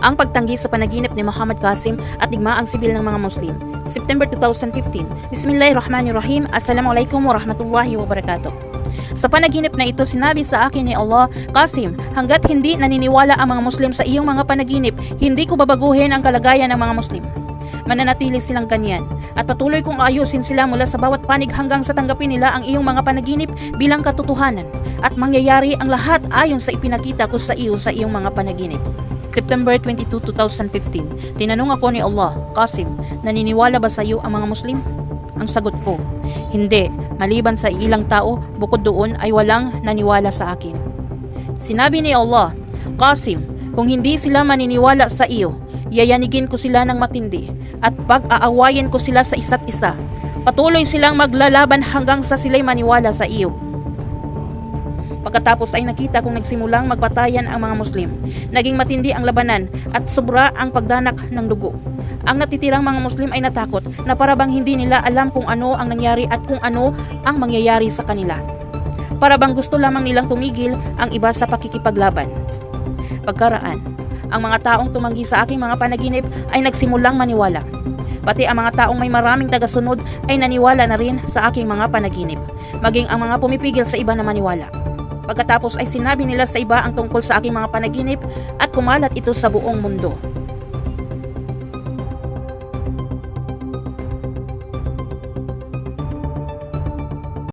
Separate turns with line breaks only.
ang pagtanggi sa panaginip ni Muhammad Qasim at digmaang sibil ng mga Muslim. September 2015. Bismillahirrahmanirrahim. Assalamualaikum warahmatullahi wabarakatuh. Sa panaginip na ito, sinabi sa akin ni Allah, Qasim, hanggat hindi naniniwala ang mga Muslim sa iyong mga panaginip, hindi ko babaguhin ang kalagayan ng mga Muslim. Mananatili silang ganyan at patuloy kong ayusin sila mula sa bawat panig hanggang sa tanggapin nila ang iyong mga panaginip bilang katotohanan at mangyayari ang lahat ayon sa ipinakita ko sa iyo sa iyong mga panaginip. September 22, 2015. Tinanong ako ni Allah, Qasim, naniniwala ba sa iyo ang mga Muslim? Ang sagot ko, hindi. Maliban sa ilang tao, bukod doon ay walang naniwala sa akin. Sinabi ni Allah, Qasim, kung hindi sila maniniwala sa iyo, yayanigin ko sila ng matindi at pag-aawayin ko sila sa isa't isa. Patuloy silang maglalaban hanggang sa sila'y maniwala sa iyo. Pagkatapos ay nakita kong nagsimulang magpatayan ang mga Muslim. Naging matindi ang labanan at sobra ang pagdanak ng dugo. Ang natitirang mga Muslim ay natakot na parabang hindi nila alam kung ano ang nangyari at kung ano ang mangyayari sa kanila. Parabang gusto lamang nilang tumigil ang iba sa pakikipaglaban. Pagkaraan, ang mga taong tumanggi sa aking mga panaginip ay nagsimulang maniwala. Pati ang mga taong may maraming tagasunod ay naniwala na rin sa aking mga panaginip, maging ang mga pumipigil sa iba na maniwala. Pagkatapos ay sinabi nila sa iba ang tungkol sa aking mga panaginip at kumalat ito sa buong mundo.